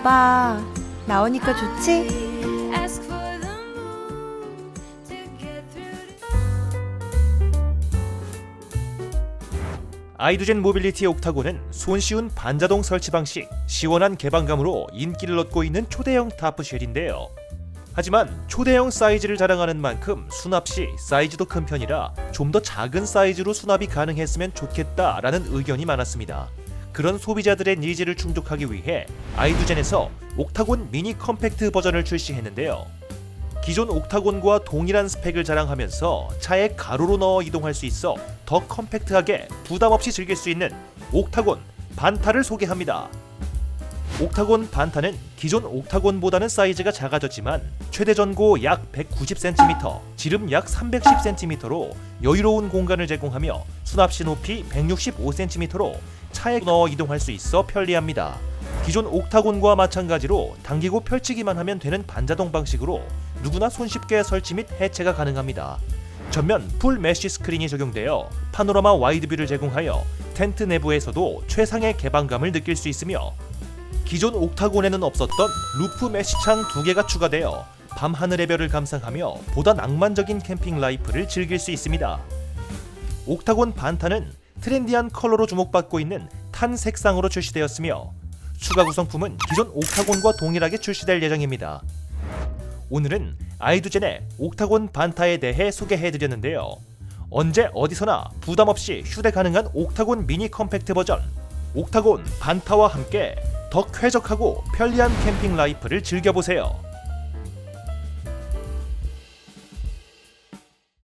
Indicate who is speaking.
Speaker 1: 거봐. 나오니까 좋지?
Speaker 2: 아이두젠 모빌리티 옥타곤은 손쉬운 반자동 설치 방식, 시원한 개방감으로 인기를 얻고 있는 초대형 타프쉘인데요. 하지만 초대형 사이즈를 자랑하는 만큼 수납 시 사이즈도 큰 편이라 좀 더 작은 사이즈로 수납이 가능했으면 좋겠다라는 의견이 많았습니다. 그런 소비자들의 니즈를 충족하기 위해 아이두젠에서 옥타곤 미니 컴팩트 버전을 출시했는데요. 기존 옥타곤과 동일한 스펙을 자랑하면서 차에 가로로 넣어 이동할 수 있어 더 컴팩트하게 부담 없이 즐길 수 있는 옥타곤 반타를 소개합니다. 옥타곤 반타는 기존 옥타곤보다는 사이즈가 작아졌지만 최대 전고 약 190cm, 지름 약 310cm로 여유로운 공간을 제공하며 수납시 높이 165cm로 차에 넣어 이동할 수 있어 편리합니다. 기존 옥타곤과 마찬가지로 당기고 펼치기만 하면 되는 반자동 방식으로 누구나 손쉽게 설치 및 해체가 가능합니다. 전면 풀 메쉬 스크린이 적용되어 파노라마 와이드뷰를 제공하여 텐트 내부에서도 최상의 개방감을 느낄 수 있으며 기존 옥타곤에는 없었던 루프 메쉬창 두 개가 추가되어 밤 하늘의 별을 감상하며 보다 낭만적인 캠핑 라이프를 즐길 수 있습니다. 옥타곤 반타는 트렌디한 컬러로 주목받고 있는 탄 색상으로 출시되었으며 추가 구성품은 기존 옥타곤과 동일하게 출시될 예정입니다. 오늘은 아이두젠의 옥타곤 반타에 대해 소개해드렸는데요. 언제 어디서나 부담 없이 휴대 가능한 옥타곤 미니 컴팩트 버전 옥타곤 반타와 함께 더 쾌적하고 편리한 캠핑 라이프를 즐겨보세요.